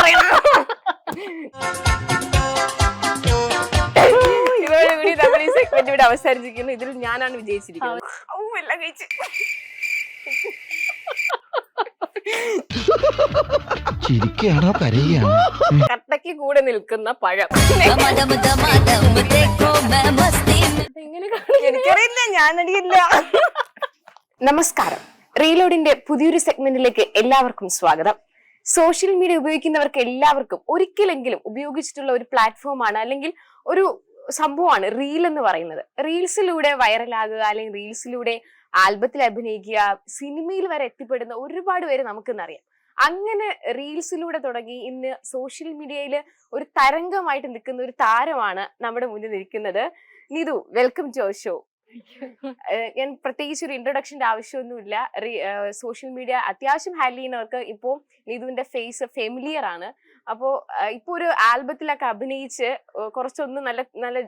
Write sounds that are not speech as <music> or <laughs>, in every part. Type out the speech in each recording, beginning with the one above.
പറയണം ഇതോടുകൂടി നമ്മൾ ഈ സെഗ്മെന്റ് ഇവിടെ അവസാനിച്ചിരിക്കുന്നു ഇതിൽ ഞാനാണ് വിജയിച്ചിരിക്കുന്നത് ഔ, എല്ലാം കഴിച്ച് ചിരിക്കുകയാണോ കരയുകയാണോ കട്ടയ്ക്ക് കൂടെ നിൽക്കുന്ന പഴം दम दम दम दम देखो मैं मस्ती में എങ്ങനെ എനിക്കറിയില്ല ഞാനടിയില്ല നമസ്കാരം റീലോഡിന്റെ പുതിയൊരു സെഗ്മെന്റിലേക്ക് എല്ലാവർക്കും സ്വാഗതം സോഷ്യൽ മീഡിയ ഉപയോഗിക്കുന്നവർക്ക് എല്ലാവർക്കും ഒരിക്കലെങ്കിലും ഉപയോഗിച്ചിട്ടുള്ള ഒരു പ്ലാറ്റ്ഫോമാണ് അല്ലെങ്കിൽ ഒരു സംഭവമാണ് റീൽ എന്ന് പറയുന്നത്. റീൽസിലൂടെ വൈറലാകുക അല്ലെങ്കിൽ റീൽസിലൂടെ ആൽബത്തിൽ അഭിനയിക്കുക സിനിമയിൽ വരെ എത്തിപ്പെടുന്ന ഒരുപാട് പേര് നമുക്കിന്നറിയാം. അങ്ങനെ റീൽസിലൂടെ തുടങ്ങി ഇന്ന് സോഷ്യൽ മീഡിയയിൽ ഒരു തരംഗമായിട്ട് നിൽക്കുന്ന ഒരു താരമാണ് നമ്മുടെ മുന്നിൽ നിൽക്കുന്നത്. Nithu welcome to show. ഞാൻ പ്രത്യേകിച്ച് ഒരു ഇൻട്രൊഡക്ഷന്റെ ആവശ്യമൊന്നുമില്ല. സോഷ്യൽ മീഡിയ അത്യാവശ്യം ഹാൻഡിൽ ചെയ്യുന്നവർക്ക് ഇപ്പോൾ നീതുവിന്റെ ഫേസ് ഫെമിലിയർ ആണ്. അപ്പോ ഇപ്പോൾ ഒരു ആൽബത്തിലൊക്കെ അഭിനയിച്ച് കുറച്ചൊന്ന് നല്ല നല്ല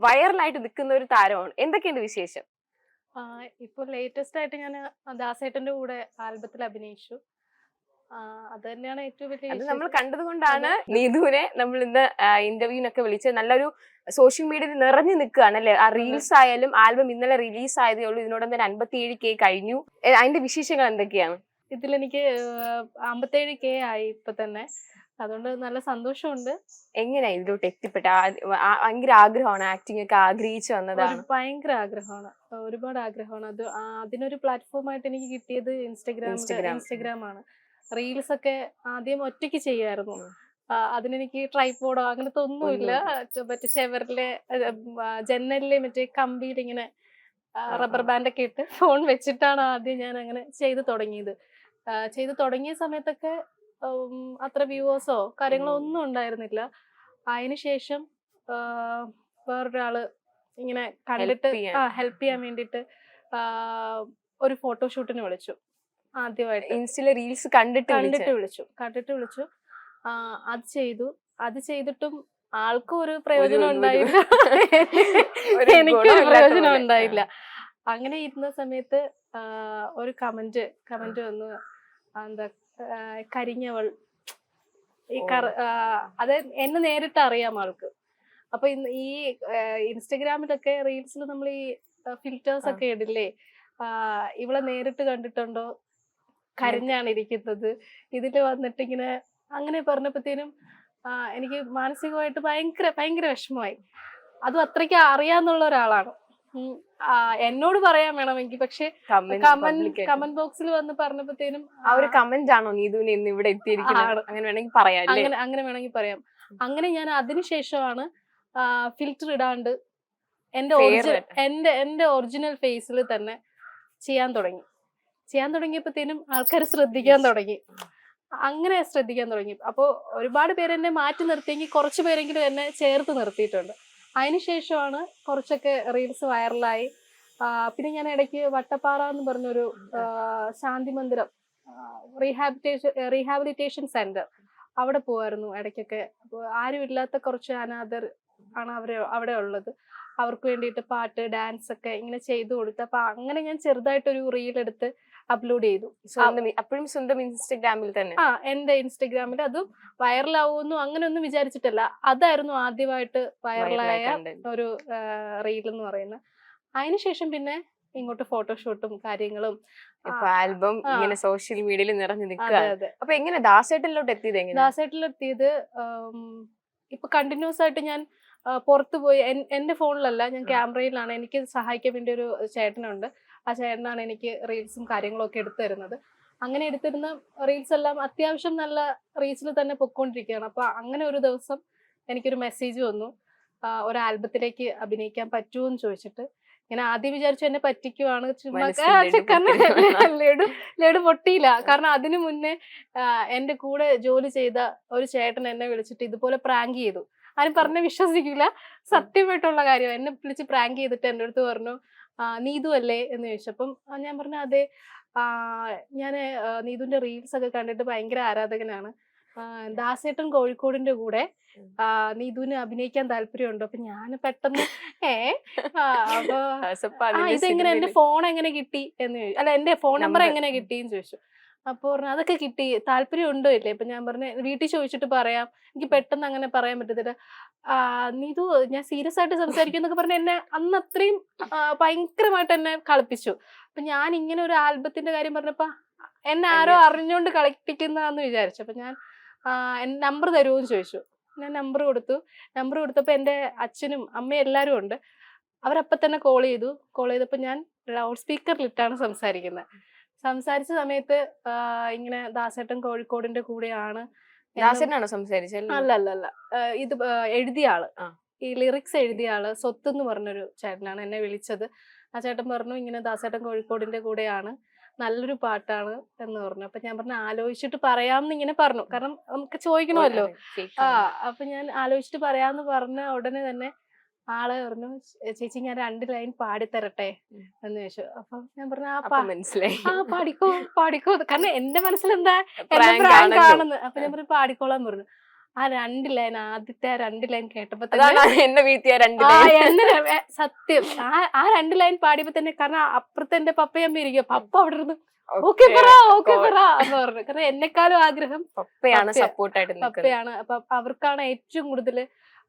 വൈറലായിട്ട് നിൽക്കുന്ന ഒരു താരമാണ്. എന്തൊക്കെയുണ്ട് വിശേഷം? ഇപ്പോൾ ഇപ്പൊ ലേറ്റസ്റ്റ് ആയിട്ട് ഞാൻ ദാസേട്ടന്റെ കൂടെ ആൽബത്തിൽ അഭിനയിച്ചു. അത് തന്നെയാണ് ഏറ്റവും വലിയ അത് നമ്മൾ കണ്ടത് കൊണ്ടാണ് നീതുവിനെ നമ്മൾ ഇന്ന് ഇന്റർവ്യൂവിനൊക്കെ വിളിച്ചത് നല്ലൊരു സോഷ്യൽ മീഡിയയിൽ നിറഞ്ഞു നിൽക്കുകയാണ് അല്ലെ? ആ റീൽസ് ആയാലും ആൽബം ഇന്നലെ റിലീസ് ആയതേ ഉള്ളൂ. ഇതിനോടൊപ്പം തന്നെ അൻപത്തി ഏഴ് കെ കഴിഞ്ഞു. അതിന്റെ വിശേഷങ്ങൾ എന്തൊക്കെയാണ്? ഇതിലെനിക്ക് അമ്പത്തേഴ് കെ ആയി ഇപ്പൊ തന്നെ. അതുകൊണ്ട് നല്ല സന്തോഷമുണ്ട്. എങ്ങനെയാ ഇതിലോട്ട് എത്തിപ്പെട്ട? ഭയങ്കര ആഗ്രഹമാണ്. ആക്ടിംഗ് ഒക്കെ ആഗ്രഹിച്ചു വന്നതാണ്. ഭയങ്കര ആഗ്രഹമാണ്. ഒരുപാട് ആഗ്രഹമാണ്. അത് അതിനൊരു പ്ലാറ്റ്ഫോം ആയിട്ട് എനിക്ക് കിട്ടിയത് ഇൻസ്റ്റാഗ്രാം ഇൻസ്റ്റഗ്രാം ആണ്. റീൽസ് ഒക്കെ ആദ്യം ഒറ്റയ്ക്ക് ചെയ്യായിരുന്നു അതിനെനിക്ക് ട്രൈപോഡോ അങ്ങനത്തെ ഒന്നുമില്ല. മറ്റേ ചെവറിലെ ജനലിലെ മറ്റേ കമ്പിയിൽ ഇങ്ങനെ റബ്ബർ ബാൻഡ് ഒക്കെ ഇട്ട് ഫോൺ വെച്ചിട്ടാണ് ആദ്യം ഞാൻ അങ്ങനെ ചെയ്തു തുടങ്ങിയത്. ചെയ്ത് തുടങ്ങിയ സമയത്തൊക്കെ അത്ര വ്യൂവേഴ്സോ കാര്യങ്ങളോ ഒന്നും ഉണ്ടായിരുന്നില്ല. അതിനുശേഷം വേറൊരാൾ ഇങ്ങനെ കണ്ടിട്ട്. ഹെൽപ്പ് ചെയ്യാൻ. വേണ്ടിയിട്ട് ഒരു ഫോട്ടോഷൂട്ടിന് വിളിച്ചു. ആദ്യമായിട്ട്. ഇൻസ്റ്റയിലെ റീൽസ് കണ്ടിട്ട് കണ്ടിട്ട് വിളിച്ചു. കണ്ടിട്ട് വിളിച്ചു. അത് ചെയ്തു. അത് ചെയ്തിട്ടും ആൾക്കും ഒരു പ്രയോജനം ഉണ്ടായില്ല. <laughs> എനിക്കൊരു പ്രയോജനം ഉണ്ടായില്ല. അങ്ങനെ ഇരുന്ന സമയത്ത് ഒരു കമന്റ് കമന്റ് വന്നു. എന്താ കരിഞ്ഞവൾ. ഈ കറ അത് എന്നെ നേരിട്ട് അറിയാം ആൾക്ക്. അപ്പൊ ഈ ഇൻസ്റ്റഗ്രാമിലൊക്കെ റീൽസിൽ നമ്മൾ ഈ ഫിൽറ്റേഴ്സ് ഒക്കെ ഇടില്ലേ? ഇവളെ നേരിട്ട് കണ്ടിട്ടുണ്ടോ? കരഞ്ഞാണ് ഇരിക്കുന്നത് ഇതിൽ വന്നിട്ട് ഇങ്ങനെ അങ്ങനെ പറഞ്ഞപ്പോഴത്തേനും എനിക്ക് മാനസികമായിട്ട് ഭയങ്കര ഭയങ്കര വിഷമമായി. അതും അത്രയ്ക്ക് അറിയാന്നുള്ള ഒരാളാണ്. എന്നോട് പറയാൻ വേണമെങ്കിൽ പക്ഷെ കമന്റ് ബോക്സിൽ വന്ന് പറഞ്ഞപ്പോഴത്തേനും ആ ഒരു കമന്റ് ആണോ നീതുവിനെ ഇന്ന് ഇവിടെ എത്തിയിരിക്കുന്നത്. അങ്ങനെ വേണമെങ്കിൽ പറയാം അങ്ങനെ വേണമെങ്കിൽ പറയാം. അങ്ങനെ ഞാൻ അതിനുശേഷമാണ് ഫിൽറ്റർ ഇടാണ്ട് എന്റെ ഒറിജിനൽ എന്റെ എന്റെ ഒറിജിനൽ ഫേസിൽ തന്നെ ചെയ്യാൻ തുടങ്ങി. ചെയ്യാൻ തുടങ്ങിയപ്പോഴത്തേനും ആൾക്കാർ ശ്രദ്ധിക്കാൻ തുടങ്ങി. അങ്ങനെ ശ്രദ്ധിക്കാൻ തുടങ്ങി. അപ്പോൾ ഒരുപാട് പേര് എന്നെ മാറ്റി നിർത്തിയെങ്കിൽ കുറച്ച് പേരെങ്കിലും എന്നെ ചേർത്ത് നിർത്തിയിട്ടുണ്ട്. അതിനുശേഷമാണ് കുറച്ചൊക്കെ റീൽസ് വൈറലായി. പിന്നെ ഞാൻ ഇടയ്ക്ക് വട്ടപ്പാറ എന്ന് പറഞ്ഞൊരു ശാന്തി മന്ദിരം റീഹാബിറ്റേഷൻ റീഹാബിലിറ്റേഷൻ സെന്റർ അവിടെ പോവായിരുന്നു ഇടയ്ക്കൊക്കെ. അപ്പോൾ ആരും ഇല്ലാത്ത കുറച്ച് അനാഥർ ആണ് അവരെ അവിടെ ഉള്ളത്. അവർക്ക് വേണ്ടിയിട്ട് പാട്ട് ഡാൻസ് ഒക്കെ ഇങ്ങനെ ചെയ്തു കൊടുത്ത്. അപ്പൊ അങ്ങനെ ഞാൻ ചെറുതായിട്ടൊരു റീൽ എടുത്ത് അപ്ലോഡ് ചെയ്തു. സ്വന്തം അപ്പോഴും സ്വന്തം ഇൻസ്റ്റഗ്രാമിൽ തന്നെ. ആ എന്റെ ഇൻസ്റ്റഗ്രാമിൽ അതും വൈറലാവുമെന്നും അങ്ങനെ ഒന്നും വിചാരിച്ചിട്ടല്ല. അതായിരുന്നു ആദ്യമായിട്ട് വൈറലായ. ഒരു റീൽ എന്ന് പറയുന്നത്. അതിനുശേഷം പിന്നെ ഇങ്ങോട്ട് ഫോട്ടോഷൂട്ടും കാര്യങ്ങളും ഇപ്പൊ ആൽബം ഇങ്ങനെ സോഷ്യൽ മീഡിയയിൽ നിറഞ്ഞു നിൽക്കുക അപ്പൊ എങ്ങനെ ദാസേട്ടിലോട്ട് എത്തിയത് എങ്ങനെ ദാസേട്ടിലെത്തിയത് ഇപ്പൊ കണ്ടിന്യൂസ് ആയിട്ട് ഞാൻ പുറത്തുപോയി പുറത്ത് പോയി. എൻ- എന്റെ ഫോണിലല്ല ഞാൻ ക്യാമറയിലാണ് എനിക്ക് സഹായിക്കാൻ വേണ്ടി ഒരു ചേട്ടനുണ്ട്. ആ ചേട്ടനാണ് എനിക്ക് റീൽസും കാര്യങ്ങളൊക്കെ എടുത്തു തരുന്നത് അങ്ങനെ എടുത്തിരുന്ന റീൽസ് എല്ലാം അത്യാവശ്യം നല്ല റീച്ചിൽ തന്നെ പൊക്കോണ്ടിരിക്കുകയാണ്. അപ്പൊ അങ്ങനെ ഒരു ദിവസം എനിക്കൊരു മെസ്സേജ് വന്നു. ഒരു ആൽബത്തിലേക്ക് അഭിനയിക്കാൻ പറ്റുമോ എന്ന് ചോദിച്ചിട്ട്. ഇങ്ങനെ ആദ്യം വിചാരിച്ചു എന്നെ പറ്റിക്കുവാണ്. ചുമ്മാ <laughs> ലഡു ലഡു പൊട്ടിയില്ല. കാരണം അതിനു മുന്നേ എന്റെ കൂടെ ജോലി ചെയ്ത ഒരു ചേട്ടൻ എന്നെ വിളിച്ചിട്ട് ഇതുപോലെ പ്രാങ്ക് ചെയ്തു. ആരും പറഞ്ഞ വിശ്വസിക്കില്ല. സത്യമായിട്ടുള്ള കാര്യം. എന്നെ വിളിച്ച് പ്രാങ്ക് ചെയ്തിട്ട് എന്റെ അടുത്ത് പറഞ്ഞു നീതു അല്ലേ എന്ന് ചോദിച്ചപ്പം ഞാൻ പറഞ്ഞു അതെ ഞാൻ നീതുവിന്റെ റീൽസ് ഒക്കെ കണ്ടിട്ട് ഭയങ്കര ആരാധകനാണ്. ദാസേട്ടൻ കോഴിക്കോടിന്റെ കൂടെ നീതുവിന് അഭിനയിക്കാൻ താല്പര്യമുണ്ട്. അപ്പൊ ഞാൻ പെട്ടെന്ന് <laughs> ഏ അപ്പൊ ഇതെങ്ങനെ? എന്റെ ഫോൺ എങ്ങനെ കിട്ടി? എന്ന് ചോദിച്ചു അല്ല എന്റെ ഫോൺ നമ്പർ എങ്ങനെ കിട്ടി എന്ന് ചോദിച്ചു. അപ്പൊ പറഞ്ഞു അതൊക്കെ കിട്ടി താല്പര്യം ഉണ്ടോ ഇല്ലേ? ഇപ്പൊ ഞാൻ പറഞ്ഞു വീട്ടിൽ ചോദിച്ചിട്ട് പറയാം. എനിക്ക് പെട്ടെന്ന് അങ്ങനെ പറയാൻ പറ്റത്തില്ല. നീതു ഞാൻ സീരിയസ് ആയിട്ട് സംസാരിക്കും എന്നൊക്കെ പറഞ്ഞ എന്നെ അന്ന് അത്രയും ഭയങ്കരമായിട്ട് എന്നെ കളിപ്പിച്ചു. അപ്പൊ ഞാൻ ഇങ്ങനെ ഒരു ആൽബത്തിന്റെ കാര്യം പറഞ്ഞപ്പോ എന്നെ ആരോ അറിഞ്ഞുകൊണ്ട് കളിപ്പിക്കുന്നതെന്ന് വിചാരിച്ചു. അപ്പൊ ഞാൻ നമ്പർ തരുമോ ചോദിച്ചു. ഞാൻ നമ്പർ കൊടുത്തു. നമ്പർ കൊടുത്തപ്പോൾ എന്റെ അച്ഛനും അമ്മയും എല്ലാവരും ഉണ്ട്. അവരപ്പം തന്നെ കോൾ ചെയ്തു. കോൾ ചെയ്തപ്പോൾ ഞാൻ ലൗഡ് സ്പീക്കറിലിട്ടാണ് സംസാരിക്കുന്നത് സംസാരിച്ച സമയത്ത് ഇങ്ങനെ ദാസേട്ടൻ കോഴിക്കോടിന്റെ കൂടെയാണ് സംസാരിച്ചത്? അല്ല അല്ല അല്ല. ഇത് എഴുതിയ ആൾ. ഈ ലിറിക്സ് എഴുതിയ ആൾ സ്വത്ത് എന്ന് പറഞ്ഞൊരു ചേട്ടനാണ് എന്നെ വിളിച്ചത്. ആ ചേട്ടൻ പറഞ്ഞു ഇങ്ങനെ ദാസേട്ടൻ കോഴിക്കോടിന്റെ കൂടെയാണ് നല്ലൊരു പാട്ടാണ് എന്ന് പറഞ്ഞു. അപ്പൊ ഞാൻ പറഞ്ഞു ആലോചിച്ചിട്ട് പറയാമെന്ന് ഇങ്ങനെ പറഞ്ഞു. കാരണം നമുക്ക് ചോദിക്കണമല്ലോ. ആ അപ്പൊ ഞാൻ ആലോചിച്ചിട്ട് പറയാന്ന് പറഞ്ഞ ഉടനെ തന്നെ ആൾ പറഞ്ഞു ചേച്ചി ഞാൻ രണ്ട് ലൈൻ പാടിത്തരട്ടെ. എന്ന് ചോദിച്ചു. അപ്പൊ ഞാൻ പറഞ്ഞു ആ മനസ്സിലായി. ആ പാടിക്കോ പാടിക്കോ. കാരണം എന്റെ മനസ്സിലെന്താ കാണുന്നത് അപ്പൊ ഞാൻ പറഞ്ഞു പാടിക്കോളാൻ പറഞ്ഞു. ആ രണ്ട് ലൈൻ ആദ്യത്തെ ആ രണ്ട് ലൈൻ കേട്ടപ്പോ എന്നെ വീഴ്ത്തിയ രണ്ട് എന്നെ സത്യം. ആ ആ രണ്ട് ലൈൻ പാടിയപ്പോ തന്നെ കാരണം അപ്പുറത്തെ എന്റെ പപ്പയമ്മ ഇരിക്കും പപ്പ അവിടെ ഇരുന്ന് ഓക്കെ പറ ഓക്കെ പറ എന്ന് പറഞ്ഞു. കാരണം എന്നെക്കാളും ആഗ്രഹം പപ്പയാണ് പപ്പ- സപ്പോർട്ടായിട്ട് പപ്പയാണ്. അപ്പൊ അവർക്കാണ് ഏറ്റവും കൂടുതൽ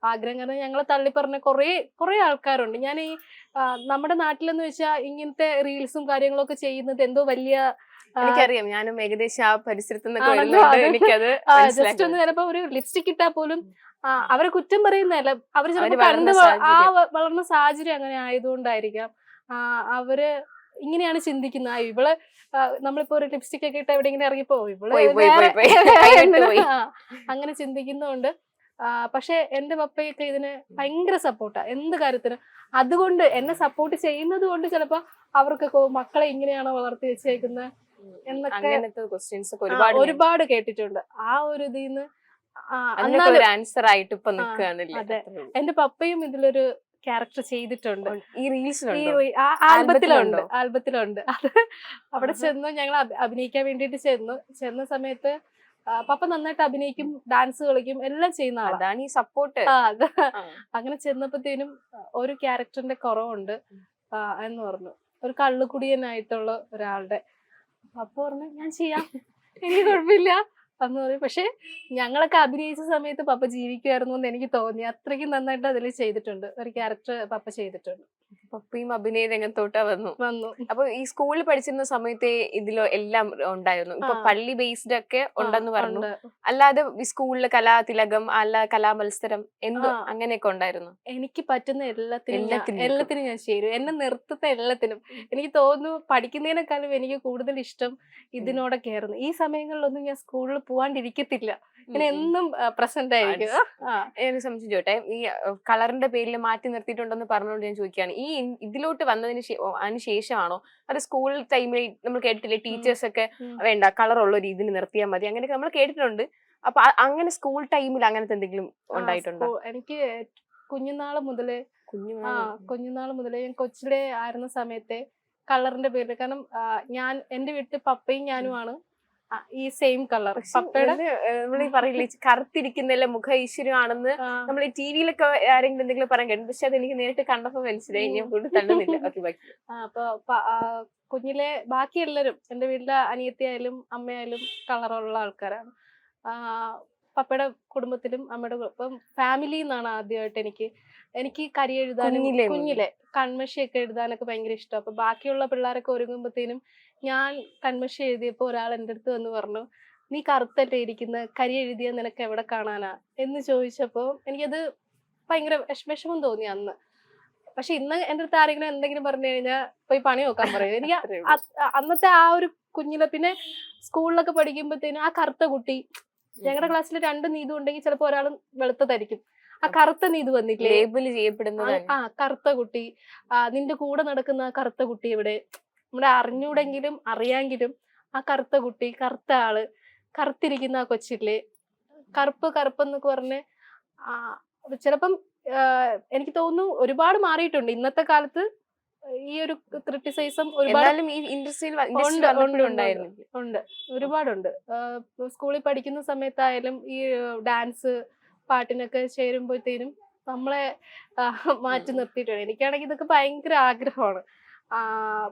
ആഗ്രഹം കാരണം ഞങ്ങളെ തള്ളി പറഞ്ഞ കുറേ കുറേ ആൾക്കാരുണ്ട്. ഞാൻ ഈ നമ്മുടെ നാട്ടിലെന്ന് വെച്ചാൽ ഇങ്ങനത്തെ റീൽസും കാര്യങ്ങളൊക്കെ ചെയ്യുന്നത് എന്തോ വലിയ എനിക്കറിയാം. ഞാനും ഏകദേശം ആ പരിസരത്ത് ജസ്റ്റ് ഒന്ന് ചിലപ്പോ ഒരു ലിപ്സ്റ്റിക് ഇട്ടാൽ പോലും അവരെ കുറ്റം പറയുന്നതല്ല. അവർ ചിലപ്പോ കണ്ട് ആ വളർന്ന സാഹചര്യം അങ്ങനെ ആയതുകൊണ്ടായിരിക്കാം. ആ, അവർ ഇങ്ങനെയാണ് ചിന്തിക്കുന്നത്. ഇവൾ നമ്മളിപ്പോ ഒരു ലിപ്സ്റ്റിക് ഒക്കെ ഇട്ട് എവിടെയെങ്കിലും ഇറങ്ങിപ്പോ ഇവൾ. അങ്ങനെ ചിന്തിക്കുന്നതുകൊണ്ട് പക്ഷെ എന്റെ പപ്പയൊക്കെ ഇതിന് ഭയങ്കര സപ്പോർട്ടാ. എന്ത് കാര്യത്തിനും. അതുകൊണ്ട് എന്നെ സപ്പോർട്ട് ചെയ്യുന്നത് കൊണ്ട് ചിലപ്പോ അവർക്കൊക്കെ മക്കളെ ഇങ്ങനെയാണോ വളർത്തി വെച്ചേക്കുന്നത് എന്നൊക്കെ ക്വസ്റ്റ്യൻസ് ഒരുപാട് ഒരുപാട് കേട്ടിട്ടുണ്ട്. ആ ഒരു ഇതിൽ നിന്ന് ആൻസർ ആയിട്ട് ഇപ്പൊ നിൽക്കുകയാണല്ലേ അതെ. എന്റെ പപ്പയും ഇതിലൊരു ക്യാരക്ടർ ചെയ്തിട്ടുണ്ട്. ഈ റീൽസിലുണ്ടോ? ആ ആൽബത്തിലുണ്ട്. ആൽബത്തിലുണ്ട്? അത് അവിടെ ചെന്ന് ഞങ്ങൾ അഭിനയിക്കാൻ വേണ്ടിയിട്ട് ചെന്നു. ചെന്ന സമയത്ത് പപ്പ നന്നായിട്ട് അഭിനയിക്കും ഡാൻസ് കളിക്കും എല്ലാം ചെയ്യുന്ന ആളാണ് ഈ സപ്പോർട്ട് അങ്ങനെ ചെന്നപ്പോഴത്തേനും ഒരു ക്യാരക്ടറിന്റെ കുറവുണ്ട്. എന്ന് പറഞ്ഞു. ഒരു കള്ളുകുടിയനായിട്ടുള്ള ഒരാളുടെ. അപ്പൊ പറഞ്ഞു ഞാൻ ചെയ്യാം. എനിക്ക് കുഴപ്പമില്ല. എന്ന് പറയും പക്ഷെ ഞങ്ങളൊക്കെ അഭിനയിച്ച സമയത്ത് പപ്പ ജീവിക്കുമായിരുന്നു എന്ന് എനിക്ക് തോന്നി. അത്രയ്ക്കും നന്നായിട്ട് അതിൽ ചെയ്തിട്ടുണ്ട്. ഒരു ക്യാരക്ടർ പപ്പ ചെയ്തിട്ടുണ്ട്. പപ്പയും അഭിനയ രംഗത്തോട്ടാ വന്നു. വന്നു. അപ്പൊ ഈ സ്കൂളിൽ പഠിച്ചിരുന്ന സമയത്തെ ഇതിലോ എല്ലാം ഉണ്ടായിരുന്നു. ഇപ്പൊ പള്ളി ബേസ്ഡ് ഒക്കെ ഉണ്ടെന്ന് പറഞ്ഞു. അല്ലാതെ ഈ സ്കൂളിലെ കലാതിലകം അല്ല കലാമത്സരം എന്തോ. അങ്ങനെയൊക്കെ ഉണ്ടായിരുന്നു? എനിക്ക് പറ്റുന്ന എല്ലാത്തിനും എല്ലാത്തിനും. ഞാൻ ചേരും എന്നെ നിർത്തുന്ന എല്ലാത്തിനും. എനിക്ക് തോന്നുന്നു പഠിക്കുന്നതിനേക്കാളും എനിക്ക് കൂടുതൽ ഇഷ്ടം ഇതിനോടൊക്കെ ആയിരുന്നു. ഈ സമയങ്ങളിലൊന്നും ഞാൻ സ്കൂളിൽ പോവാണ്ടിരിക്കത്തില്ല. ഇങ്ങനെ എന്നും പ്രസന്റ് ആയിരിക്കും. ആ. എന്നെ സംശയിച്ചോട്ടെ ഈ കളറിന്റെ പേരിൽ മാറ്റി നിർത്തിയിട്ടുണ്ടെന്ന് പറഞ്ഞുകൊണ്ട് ഞാൻ ചോദിക്കുകയാണ്. ഈ ഇതിലോട്ട് വന്നതിന് അതിന് ശേഷമാണോ? അത് സ്കൂൾ ടൈമിൽ നമ്മൾ കേട്ടിട്ടില്ലേ ടീച്ചേഴ്സ് ഒക്കെ വേണ്ട കളറുള്ള ഒരു ഇതിന് നിർത്തിയാൽ മതി. അങ്ങനെയൊക്കെ നമ്മൾ കേട്ടിട്ടുണ്ട്. അപ്പൊ അങ്ങനെ സ്കൂൾ ടൈമിൽ അങ്ങനത്തെ എന്തെങ്കിലും ഉണ്ടായിട്ടുണ്ടോ? എനിക്ക് കുഞ്ഞുനാൾ മുതലേ ആ കുഞ്ഞുനാൾ. മുതലേ ഞാൻ കൊച്ചിലെ ആയിരുന്ന സമയത്തെ കളറിന്റെ പേരിൽ കാരണം ഞാൻ എന്റെ വീട്ടിൽ പപ്പയും ഞാനുമാണ്. ഈ സെയിം കളർ നമ്മളീ പറയില്ലേ കറുത്തിരിക്കുന്നല്ലേ മുഖ ഈശ്വരമാണെന്ന് നമ്മൾ ടി വിയിലൊക്കെ ആരെങ്കിലും എന്തെങ്കിലും പറയാൻ കേട്ടു പക്ഷെ അത് എനിക്ക് നേരിട്ട് കണ്ടപ്പോ മനസ്സിലായി. ഞാൻ കൂടുതൽ തള്ളുന്നില്ല. അപ്പൊ കുഞ്ഞിലെ ബാക്കി എല്ലാവരും എന്റെ വീട്ടിലെ അനിയത്തിയായാലും അമ്മയായാലും കളറുള്ള ആൾക്കാരാണ്. പപ്പയുടെ കുടുംബത്തിലും അമ്മയുടെ ഇപ്പം ഫാമിലി എന്നാണ് ആദ്യമായിട്ട് എനിക്ക് എനിക്ക് കരി എഴുതാനും കുഞ്ഞിലേ കുഞ്ഞിലെ കൺമഷിയൊക്കെ എഴുതാനൊക്കെ ഭയങ്കര ഇഷ്ടം. അപ്പൊ ബാക്കിയുള്ള പിള്ളേരൊക്കെ ഒരുങ്ങുമ്പോഴത്തേനും ഞാൻ കൺമഷി എഴുതിയപ്പോൾ ഒരാൾ എന്റെ അടുത്ത് വന്ന് പറഞ്ഞു നീ കറുത്തല്ലേ ഇരിക്കുന്ന? കരി എഴുതിയ നിനക്ക് എവിടെ കാണാനാ? എന്ന് ചോദിച്ചപ്പോൾ എനിക്കത് ഭയങ്കര വിഷ- വിഷമം തോന്നി അന്ന്. പക്ഷെ ഇന്ന് എന്റെ അടുത്ത് ആരെങ്കിലും എന്തെങ്കിലും പറഞ്ഞു കഴിഞ്ഞാൽ പോയി പണി നോക്കാൻ പറയും. എനിക്ക് അന്നത്തെ ആ ഒരു കുഞ്ഞിലെ പിന്നെ സ്കൂളിലൊക്കെ പഠിക്കുമ്പോഴത്തേനും ആ കറുത്ത കുട്ടി ഞങ്ങളുടെ ക്ലാസ്സിൽ രണ്ട് നീതു ഉണ്ടെങ്കിൽ ചിലപ്പോൾ ഒരാൾ വെളുത്തതായിരിക്കും ആ കറുത്ത നീതു വന്നില്ലേ? ലേബിൾ ആ, ചെയ്യപ്പെടുന്നതാണ്. ആ കറുത്ത കുട്ടി നിന്റെ കൂടെ നടക്കുന്ന ആ കറുത്ത കുട്ടി ഇവിടെ നമ്മുടെ അറിഞ്ഞൂടെങ്കിലും അറിയാങ്കിലും ആ കറുത്ത കുട്ടി കറുത്ത ആൾ കറുത്തിരിക്കുന്ന ആ കൊച്ചില്ലേ കറുപ്പ് കറുപ്പെന്നൊക്കെ പറഞ്ഞ് ആ ചിലപ്പം ആ, എനിക്ക് തോന്നുന്നു ഒരുപാട് മാറിയിട്ടുണ്ട്. ഇന്നത്തെ കാലത്ത് ഈ ഒരു ക്രിറ്റിസൈസം ഒരുപാട് എന്നാലും ഈ ഇൻഡസ്ട്രിയിൽ ഉണ്ട്, ഒരുപാടുണ്ട്. സ്കൂളിൽ പഠിക്കുന്ന സമയത്തായാലും ഈ ഡാൻസ് പാട്ടിനൊക്കെ ചേരുമ്പോഴത്തേനും നമ്മളെ മാറ്റി നിർത്തിയിട്ടുണ്ട്. എനിക്കാണെങ്കിൽ ഇതൊക്കെ ഭയങ്കര ആഗ്രഹമാണ്. ആഹ്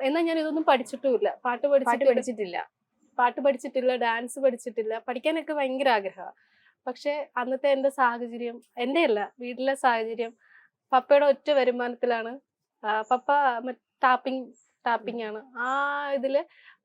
എന്നാൽ ഞാൻ ഇതൊന്നും പഠിച്ചിട്ടുമില്ല. പാട്ട് പാട്ട് പഠിച്ചിട്ട് പഠിച്ചിട്ടില്ല. പാട്ട് പഠിച്ചിട്ടില്ല ഡാൻസ് പഠിച്ചിട്ടില്ല പഠിക്കാനൊക്കെ ഭയങ്കര ആഗ്രഹമാണ്. പക്ഷെ അന്നത്തെ എന്റെ സാഹചര്യം എന്റെ അല്ല വീട്ടിലെ സാഹചര്യം പപ്പയുടെ ഒറ്റ വരുമാനത്തിലാണ്. ആ, പപ്പ ടാപ്പിംഗ് ടാപ്പിംഗ് ആണ് ആ ഇതിൽ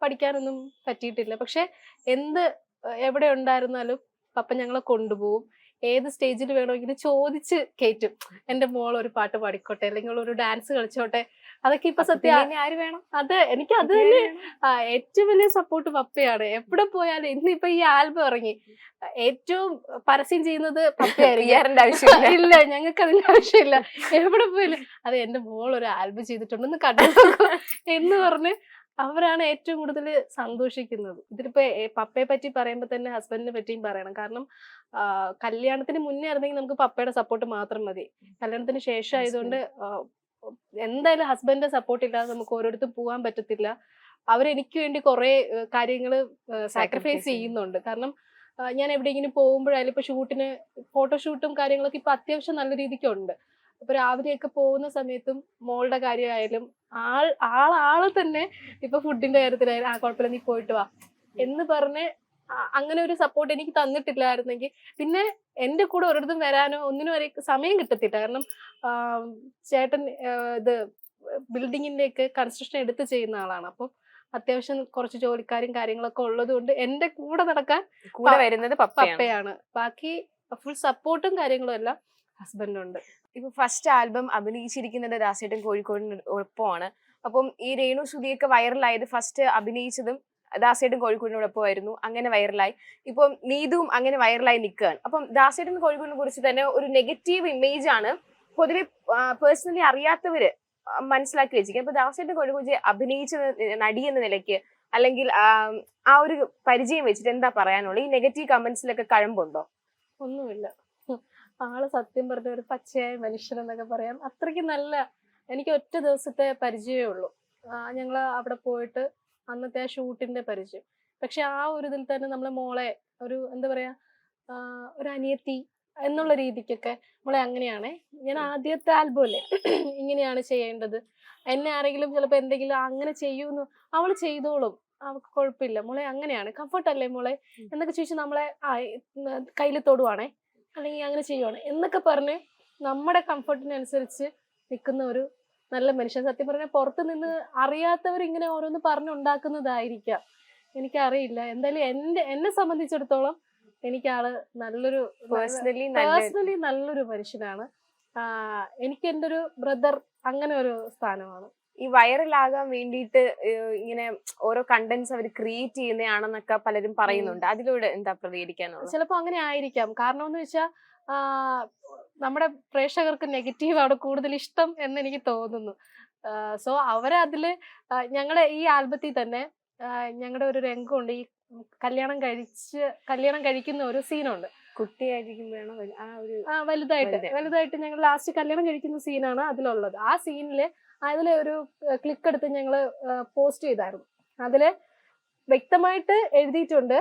പഠിക്കാനൊന്നും പറ്റിയിട്ടില്ല. പക്ഷെ എന്ത് ഏഹ്, എവിടെ ഉണ്ടായിരുന്നാലും പപ്പ ഞങ്ങളെ കൊണ്ടുപോകും. ഏത് സ്റ്റേജിൽ വേണമെങ്കിലും ചോദിച്ച് കയറ്റും. എന്റെ മോൾ ഒരു പാട്ട് പാടിക്കോട്ടെ അല്ലെങ്കിൽ ഒരു ഡാൻസ് കളിച്ചോട്ടെ അതൊക്കെ ഇപ്പൊ സത്യം ആര് വേണം? അത് എനിക്ക് അത് തന്നെ ഏറ്റവും വലിയ സപ്പോർട്ട് പപ്പയാണ്. എവിടെ പോയാലും ഇന്നിപ്പോ ഈ ആൽബം ഇറങ്ങി. ഏറ്റവും പരസ്യം ചെയ്യുന്നത് പപ്പയായിരിക്കും. ആവശ്യമില്ല. ഇല്ല ഞങ്ങൾക്ക് അതിന്റെ ആവശ്യമില്ല. എവിടെ പോയാലും അത് എന്റെ മോൾ ഒരു ആൽബം ചെയ്തിട്ടുണ്ടെന്ന് കണ്ടു എന്ന് പറഞ്ഞ് അവരാണ് ഏറ്റവും കൂടുതൽ സന്തോഷിക്കുന്നത്. ഇതിലിപ്പോ പപ്പയെ പറ്റി പറയുമ്പോ തന്നെ ഹസ്ബൻഡിനെ പറ്റിയും പറയണം. കാരണം കല്യാണത്തിന് മുന്നേ ആയിരുന്നെങ്കിൽ നമുക്ക് പപ്പയുടെ സപ്പോർട്ട് മാത്രം മതി. കല്യാണത്തിന് ശേഷം ആയതുകൊണ്ട് എന്തായാലും ഹസ്ബൻഡിന്റെ സപ്പോർട്ട് ഇല്ലാതെ നമുക്ക് ഓരോരുത്തർ പോകാൻ പറ്റത്തില്ല. അവരെനിക്ക് വേണ്ടി കുറെ കാര്യങ്ങൾ സാക്രിഫൈസ് ചെയ്യുന്നുണ്ട്. കാരണം ഞാൻ എവിടെയെങ്കിലും പോകുമ്പോഴായാലും ഇപ്പൊ ഷൂട്ടിന് ഫോട്ടോഷൂട്ടും കാര്യങ്ങളൊക്കെ ഇപ്പൊ അത്യാവശ്യം നല്ല രീതിക്ക് ഉണ്ട് അപ്പൊ രാവിലെയൊക്കെ പോകുന്ന സമയത്തും മോളുടെ കാര്യമായാലും ആൾ ആൾ ആൾ തന്നെ ഇപ്പൊ ഫുഡിന്റെ കാര്യത്തിലായാലും ആ കുഴപ്പമില്ല നീ പോയിട്ട് വാ. എന്ന് പറഞ്ഞ് അങ്ങനെ ഒരു സപ്പോർട്ട് എനിക്ക് തന്നിട്ടില്ലായിരുന്നെങ്കിൽ പിന്നെ എന്റെ കൂടെ ഒരിടത്തും വരാനോ ഒന്നിനും വരെ സമയം കിട്ടത്തില്ല. കാരണം ചേട്ടൻ ഇത് ബിൽഡിങ്ങിന്റെ ഒക്കെ കൺസ്ട്രക്ഷൻ എടുത്ത് ചെയ്യുന്ന ആളാണ്. അപ്പം അത്യാവശ്യം കുറച്ച് ജോലിക്കാരും കാര്യങ്ങളൊക്കെ ഉള്ളത് കൊണ്ട് എന്റെ കൂടെ നടക്കാൻ കൂടെ വരുന്നത് പപ്പയാണ്. പപ്പയാണ്. ബാക്കി ഫുൾ സപ്പോർട്ടും കാര്യങ്ങളും എല്ലാം ഹസ്ബൻഡ് ഉണ്ട്. ഇപ്പൊ ഫസ്റ്റ് ആൽബം അഭിനയിച്ചിരിക്കുന്നത് ദാസേട്ടൻ കോഴിക്കോടിന് ഒപ്പമാണ്. അപ്പം ഈ രേണു സുധിയൊക്കെ വൈറലായത് ഫസ്റ്റ് അഭിനയിച്ചതും ദാസേട്ടൻ കോഴിക്കോടിനോടൊപ്പമായിരുന്നു അങ്ങനെ വൈറലായി ഇപ്പം നീതുവും അങ്ങനെ വൈറലായി നിൽക്കുകയാണ്. അപ്പം ദാസേട്ടും കോഴിക്കോടിനെ കുറിച്ച് തന്നെ ഒരു നെഗറ്റീവ് ഇമേജ് ആണ് പൊതുവെ പേഴ്സണലി അറിയാത്തവര് മനസ്സിലാക്കി വെച്ചിരിക്കുന്നത്. അപ്പൊ ദാസേട്ടും കോഴിക്കോട് അഭിനയിച്ച നടി എന്ന നിലയ്ക്ക് അല്ലെങ്കിൽ ആ, ഒരു പരിചയം വെച്ചിട്ട് എന്താ പറയാനുള്ളത്? ഈ നെഗറ്റീവ് കമന്റ്സിലൊക്കെ കഴമ്പുണ്ടോ? ഒന്നുമില്ല. ആൾ സത്യം പറഞ്ഞ ഒരു പച്ചയായ മനുഷ്യൻ എന്നൊക്കെ പറയാം. അത്രയ്ക്ക് നല്ല എനിക്ക് ഒറ്റ ദിവസത്തെ പരിചയമേ ഉള്ളൂ. ഞങ്ങൾ അവിടെ പോയിട്ട് അന്നത്തെ ആ ഷൂട്ടിന്റെ പരിചയം. പക്ഷെ ആ ഒരു ഇതിൽ തന്നെ നമ്മളെ മോളെ ഒരു എന്താ പറയാ ഒരു അനിയത്തി എന്നുള്ള രീതിക്കൊക്കെ നമ്മളെ അങ്ങനെയാണ്. ഞാൻ ആദ്യത്തെ ആൽബം അല്ലേ <clears throat> ഇങ്ങനെയാണ് ചെയ്യേണ്ടത്. എന്നെ ആരെങ്കിലും ചിലപ്പോൾ എന്തെങ്കിലും അങ്ങനെ ചെയ്യൂന്ന് അവൾ ചെയ്തോളും. അവൾക്ക് കുഴപ്പമില്ല. മോളെ അങ്ങനെയാണ്. കംഫർട്ട് അല്ലേ മോളെ? എന്നൊക്കെ ചോദിച്ചു നമ്മളെ കയ്യിൽ തൊടുവാണേ. അല്ലെങ്കിൽ അങ്ങനെ ചെയ്യുവാണ്. എന്നൊക്കെ പറഞ്ഞ് നമ്മുടെ കംഫർട്ടിനനുസരിച്ച് നിൽക്കുന്ന ഒരു നല്ല മനുഷ്യൻ സത്യം പറഞ്ഞാൽ പുറത്ത് നിന്ന് അറിയാത്തവർ ഇങ്ങനെ ഓരോന്ന് പറഞ്ഞുണ്ടാക്കുന്നതായിരിക്കാം. എനിക്കറിയില്ല. എന്തായാലും എന്റെ എന്നെ സംബന്ധിച്ചിടത്തോളം എനിക്ക് ആൾ നല്ലൊരു പേഴ്സണലി പേഴ്സണലി നല്ലൊരു മനുഷ്യനാണ്. എനിക്ക് എന്റെ ഒരു ബ്രദർ അങ്ങനെ ഒരു സ്ഥാനമാണ്. ഈ വൈറലാകാൻ വേണ്ടിയിട്ട് ഇങ്ങനെ ഓരോ കണ്ടന്റ്സ് അവർ ക്രിയേറ്റ് ചെയ്യുന്നതാണെന്നൊക്കെ പലരും പറയുന്നുണ്ട്. അതിലൂടെ എന്താ പ്രതികരിക്കാനുള്ളത്? ചിലപ്പോൾ അങ്ങനെ ആയിരിക്കാം. കാരണം എന്ന് വെച്ചാൽ നമ്മുടെ പ്രേക്ഷകർക്ക് നെഗറ്റീവ് ആണ് കൂടുതൽ ഇഷ്ടം എന്ന് എനിക്ക് തോന്നുന്നു സോ അവരതിൽ ഞങ്ങളുടെ ഈ ആൽബത്തിൽ തന്നെ ഞങ്ങളുടെ ഒരു രംഗമുണ്ട്. ഈ കല്യാണം കഴിച്ച് കല്യാണം കഴിക്കുന്ന ഒരു സീനുണ്ട്. കുട്ടിയായിരിക്കുമ്പോഴാണ് ആ ഒരു വലുതായിട്ട് വലുതായിട്ട് ഞങ്ങൾ ലാസ്റ്റ് കല്യാണം കഴിക്കുന്ന സീനാണ് അതിലുള്ളത്. ആ സീനിൽ അതിൽ ഒരു ക്ലിക്ക് എടുത്ത് ഞങ്ങൾ പോസ്റ്റ് ചെയ്തായിരുന്നു. അതിൽ വ്യക്തമായിട്ട് എഴുതിയിട്ടുണ്ട്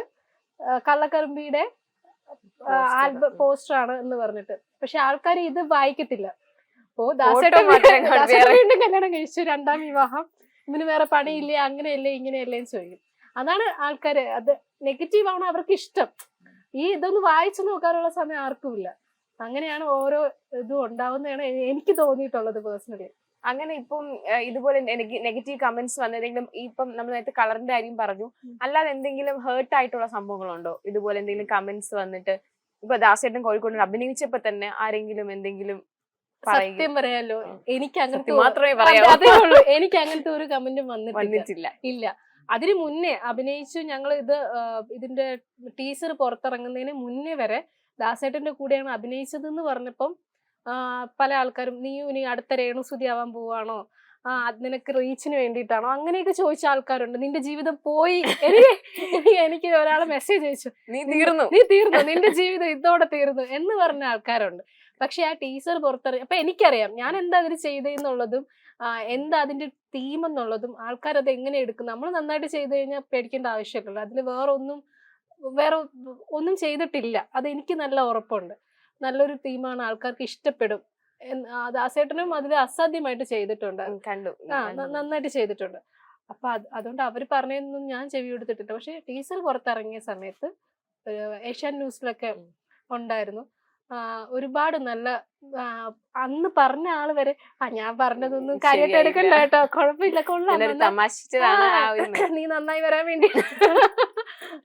കള്ളക്കറുമ്പിയുടെ ആൽബം പോസ്റ്റർ ആണ് എന്ന് പറഞ്ഞിട്ട്. പക്ഷെ ആൾക്കാർ ഇത് വായിക്കത്തില്ല. അപ്പോ ദാസേട്ടൻ <laughs> വീണ്ടും കല്യാണം കഴിച്ചു. രണ്ടാം വിവാഹം. ഇവന് വേറെ പണിയില്ലേ? അങ്ങനെയല്ലേ ഇങ്ങനെയല്ലേ എന്ന് ചോദിക്കും. അതാണ് ആൾക്കാര്. അത് നെഗറ്റീവ് ആണ് അവർക്ക് ഇഷ്ടം ഈ ഇതൊന്ന് വായിച്ചു നോക്കാനുള്ള സമയം ആർക്കുമില്ല അങ്ങനെയാണ് ഓരോ ഇതും ഉണ്ടാവുന്നതാണ് എനിക്ക് തോന്നിയിട്ടുള്ളത് പേഴ്സണലി. അങ്ങനെ ഇപ്പം ഇതുപോലെ നെഗറ്റീവ് കമന്റ്സ് വന്നതെങ്കിലും ഇപ്പം നമ്മൾ നേരത്തെ കളറിന്റെ കാര്യം പറഞ്ഞു. അല്ലാതെ എന്തെങ്കിലും ഹേർട്ട് ആയിട്ടുള്ള സംഭവങ്ങളുണ്ടോ? ഇതുപോലെ എന്തെങ്കിലും കമന്റ്സ് വന്നിട്ട് ഇപ്പൊ ദാസേട്ടൻ കോഴിക്കോട് അഭിനയിച്ചപ്പോ തന്നെ ആരെങ്കിലും എന്തെങ്കിലും സത്യം പറയാലോ എനിക്ക് അങ്ങനത്തെ മാത്രമേ പറയാവൂ. എനിക്ക് അങ്ങനത്തെ ഒരു കമന്റും വന്നിട്ടില്ല. ഇല്ല. അതിന് മുന്നേ അഭിനയിച്ചു ഞങ്ങൾ ഇത് ഇതിന്റെ ടീസർ പുറത്തിറങ്ങുന്നതിന് മുന്നേ വരെ ദാസേട്ടന്റെ കൂടെയാണ് അഭിനയിച്ചതെന്ന് പറഞ്ഞപ്പം പല ആൾക്കാരും നീ ഇനി അടുത്ത രേണുസുതി ആവാൻ പോവാണോ? ആ നിനക്ക് റീച്ചിന് വേണ്ടിയിട്ടാണോ? അങ്ങനെയൊക്കെ ചോദിച്ച ആൾക്കാരുണ്ട്. നിന്റെ ജീവിതം പോയി. എനിക്ക് എനിക്ക് ഒരാളെ മെസ്സേജ് അയച്ചു. നീ തീർന്നു. നീ തീർന്നു. നിന്റെ ജീവിതം ഇതോടെ തീർന്നു. എന്ന് പറഞ്ഞ ആൾക്കാരുണ്ട്. പക്ഷെ ആ ടീച്ചർ പുറത്തിറങ്ങി അപ്പൊ എനിക്കറിയാം ഞാൻ എന്താ അതിൽ ചെയ്തെന്നുള്ളതും എന്താ അതിന്റെ തീം എന്നുള്ളതും ആൾക്കാർ അത് എങ്ങനെ എടുക്കും. നമ്മൾ നന്നായിട്ട് ചെയ്തു കഴിഞ്ഞാൽ പേടിക്കേണ്ട ആവശ്യമില്ലല്ലോ. അതിൽ വേറെ ഒന്നും വേറെ ഒന്നും ചെയ്തിട്ടില്ല. അത് എനിക്ക് നല്ല ഉറപ്പുണ്ട്. നല്ലൊരു തീമാണ് ആൾക്കാർക്ക് ഇഷ്ടപ്പെടും. ദാസേട്ടനും അതിൽ അസാധ്യമായിട്ട് ചെയ്തിട്ടുണ്ട്. കണ്ടു. നന്നായിട്ട് ചെയ്തിട്ടുണ്ട്. അപ്പൊ അത് അതുകൊണ്ട് അവർ പറഞ്ഞതൊന്നും ഞാൻ ചെവി കൊടുത്തിട്ടില്ല. പക്ഷെ ടീച്ചർ പുറത്തിറങ്ങിയ സമയത്ത് ഏഷ്യൻ ന്യൂസിലൊക്കെ ഉണ്ടായിരുന്നു. ഒരുപാട് നല്ല അന്ന് പറഞ്ഞ ആൾ വരെ ആ ഞാൻ പറഞ്ഞതൊന്നും കാര്യമായിട്ട് എടുക്കണ്ട കേട്ടോ. കുഴപ്പമില്ല കൊള്ളാം. <laughs> നീ നന്നായി വരാൻ വേണ്ടി. <laughs>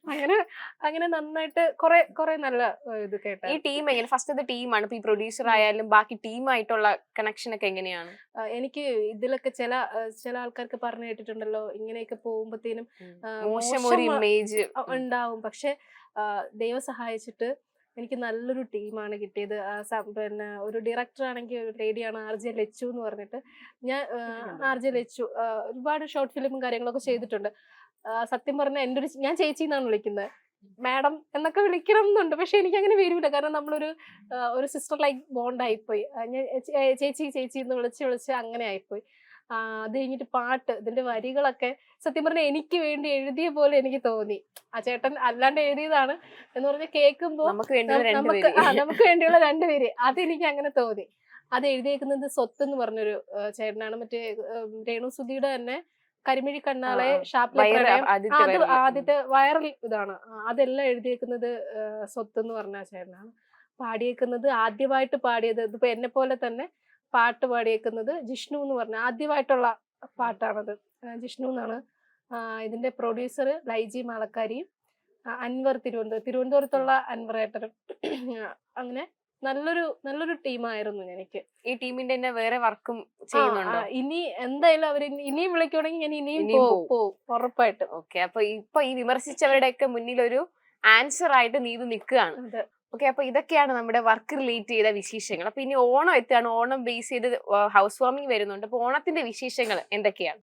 അങ്ങനെ അങ്ങനെ നന്നായിട്ട് കുറെ കുറെ നല്ല ഇത് കേട്ട. ഈ ടീം എങ്ങനെ ഫസ്റ്റ് ഇത് ടീമാണ് ഇപ്പൊ ഈ പ്രൊഡ്യൂസർ ആയാലും ബാക്കി ടീമായിട്ടുള്ള കണക്ഷൻ ഒക്കെ എങ്ങനെയാണ്? എനിക്ക് ഇതിലൊക്കെ ചില ചില ആൾക്കാർക്ക് പറഞ്ഞു കേട്ടിട്ടുണ്ടല്ലോ ഇങ്ങനെയൊക്കെ പോകുമ്പോഴത്തേനും മോശം ഒരു ഇമേജ് ഉണ്ടാവും. പക്ഷെ ദൈവം സഹായിച്ചിട്ട് എനിക്ക് നല്ലൊരു ടീമാണ് കിട്ടിയത്. പിന്നെ ഒരു ഡയറക്ടർ ആണെങ്കിൽ ഒരു ലേഡിയാണ് ആർ ജെ ലച്ചു എന്ന് പറഞ്ഞിട്ട്. ഞാൻ ആർ ജെ ലച്ചു ഒരുപാട് ഷോർട്ട് ഫിലിമും കാര്യങ്ങളൊക്കെ ചെയ്തിട്ടുണ്ട്. സത്യം പറഞ്ഞാൽ എന്റെ ഒരു ഞാൻ ചേച്ചി എന്നാണ് വിളിക്കുന്നത്. മാഡം എന്നൊക്കെ വിളിക്കണം എന്നുണ്ട്. പക്ഷെ എനിക്ക് അങ്ങനെ വരൂല. കാരണം നമ്മളൊരു ഒരു സിസ്റ്റർ ലൈക്ക് ബോണ്ട് ആയിപ്പോയി. ഞാൻ ചേച്ചി ചേച്ചി എന്ന് വിളിച്ച് വിളിച്ച് അങ്ങനെ ആയിപ്പോയി. അത് കഴിഞ്ഞിട്ട് പാട്ട് ഇതിന്റെ വരികളൊക്കെ സത്യം പറഞ്ഞാൽ എനിക്ക് വേണ്ടി എഴുതിയ പോലെ എനിക്ക് തോന്നി. ആ ചേട്ടൻ അല്ലാണ്ട് എഴുതിയതാണ് എന്ന് പറഞ്ഞ കേൾക്കുമ്പോൾ നമുക്ക് നമുക്ക് വേണ്ടിയുള്ള രണ്ടുപേര് അതെനിക്ക് അങ്ങനെ തോന്നി. അത് എഴുതിയേക്കുന്നത് സ്വത്ത് എന്ന് പറഞ്ഞൊരു ചേട്ടനാണ്. മറ്റേ ഉം, രേണു സുധിയുടെ തന്നെ കരിമിഴി കണ്ണാളെ ഷാപ്പിലെ അത്. ആദ്യത്തെ വൈറൽ ഇതാണ്. അതെല്ലാം എഴുതിയേക്കുന്നത് സ്വത്ത് എന്ന് പറഞ്ഞ ചേട്ടനാണ്. പാടിയേക്കുന്നത് ആദ്യമായിട്ട് പാടിയത് ഇതിപ്പോ എന്നെ പോലെ തന്നെ പാട്ട് പാടിയേക്കുന്നത് ജിഷ്ണു എന്ന് പറഞ്ഞ ആദ്യമായിട്ടുള്ള പാട്ടാണത്. ജിഷ്ണു എന്നാണ്. ഇതിന്റെ പ്രൊഡ്യൂസർ ലൈജി മാളക്കാരിയും അൻവർ തിരുവനന്തപുരം തിരുവനന്തപുരത്തുള്ള അൻവർ ഏട്ടനും. അങ്ങനെ നല്ലൊരു നല്ലൊരു ടീമായിരുന്നു എനിക്ക്. ഈ ടീമിന്റെ തന്നെ വേറെ വർക്കും ചെയ്യുന്നുണ്ടോ? ഇനി എന്തായാലും അവർ ഇനിയും വിളിക്കുവാണെങ്കിൽ ഞാൻ ഇനിയും പോവും. ഉറപ്പായിട്ടും. ഓക്കെ അപ്പൊ ഇപ്പൊ ഈ വിമർശിച്ചവരുടെയൊക്കെ മുന്നിൽ ഒരു ആൻസർ ആയിട്ട് നീ ഇത് നിൽക്കുകയാണ്. ഓക്കെ അപ്പൊ ഇതൊക്കെയാണ് നമ്മുടെ വർക്ക് റിലേറ്റ് ചെയ്ത വിശേഷങ്ങൾ. അപ്പൊ ഇനി ഓണം എത്തുകയാണ് ഓണം ബേസ് ചെയ്ത് ഹൗസ് വാമിംഗ് വരുന്നുണ്ട്. അപ്പൊ ഓണത്തിന്റെ വിശേഷങ്ങൾ എന്തൊക്കെയാണ്?